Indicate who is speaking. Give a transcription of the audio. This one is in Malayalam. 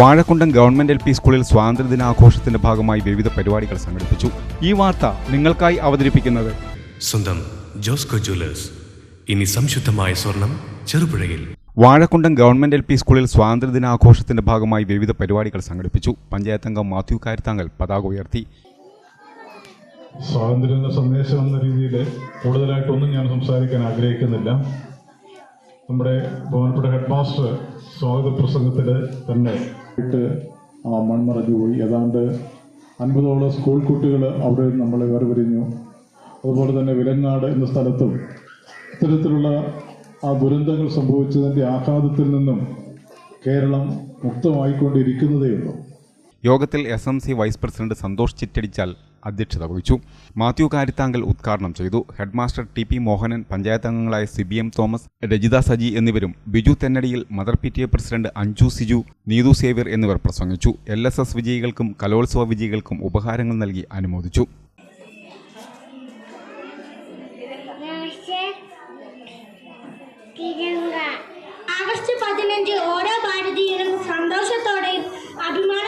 Speaker 1: വാഴക്കുണ്ടം ഗവൺമെന്റ് എൽ പി സ്കൂളിൽ സ്വാതന്ത്ര്യദിനാഘോഷത്തിന്റെ ഭാഗമായി വിവിധ പരിപാടികൾ സംഘടിപ്പിച്ചു. ഈ വാർത്ത നിങ്ങൾക്കായി അവതരിപ്പിക്കുന്നത്
Speaker 2: സ്വന്തം ജോസ്കോ ജ്വല്ലേഴ്സ്. ഇനി സംശുദ്ധമായ സ്വർണം ചെറുപുഴയിൽ.
Speaker 1: വാഴക്കുണ്ടം ഗവൺമെന്റ് എൽ പി സ്കൂളിൽ സ്വാതന്ത്ര്യദിനാഘോഷത്തിന്റെ ഭാഗമായി വിവിധ പരിപാടികൾ സംഘടിപ്പിച്ചു. പഞ്ചായത്ത് അംഗം മാത്യു കാരിത്താങ്കൽ പതാക ഉയർത്തി.
Speaker 3: സ്വാതന്ത്ര്യ സന്ദേശം എന്ന രീതിയിൽ കൂടുതലായിട്ടൊന്നും ഞാൻ സംസാരിക്കാൻ ആഗ്രഹിക്കുന്നില്ല. നമ്മുടെ ബഹുമാനപ്പെട്ട ഹെഡ് മാസ്റ്റർ സ്വാഗത പ്രസംഗത്തിൽ തന്നെ. ഇട്ട് ആ മൺമറഞ്ഞു പോയി. ഏതാണ്ട് അൻപതോളം സ്കൂൾ കുട്ടികൾ അവിടെ നമ്മളെ വേർപിരിഞ്ഞു. അതുപോലെ തന്നെ വിലങ്ങാട് എന്ന സ്ഥലത്തും ഇത്തരത്തിലുള്ള ആ ദുരന്തങ്ങൾ സംഭവിച്ചതിന്റെ ആഘാതത്തിൽ നിന്നും കേരളം മുക്തമായിക്കൊണ്ടിരിക്കുന്നതേയുള്ളൂ
Speaker 1: യോഗത്തിൽ S M C vice president Santhosh Chittadichal അധ്യക്ഷത വഹിച്ചു. മാത്യു കാരിത്താങ്കൽ ഉദ്ഘാടനം ചെയ്തു. Headmaster T P Mohanan panchayat അംഗങ്ങളായ C B M Thomas Rajitha Saji എന്നിവരും Biju Thennadiyil mother P T A president Anju Siju Neethu Xavier എന്നിവർ പ്രസംഗിച്ചു. എൽ എസ് എസ് വിജയികൾക്കും കലോത്സവ വിജയികൾക്കും ഉപഹാരങ്ങൾ നൽകി അനുമോദിച്ചു.
Speaker 4: ഓരോ ഭാരതീയരും സന്തോഷത്തോടെയും അഭിമാനത്തോടെയും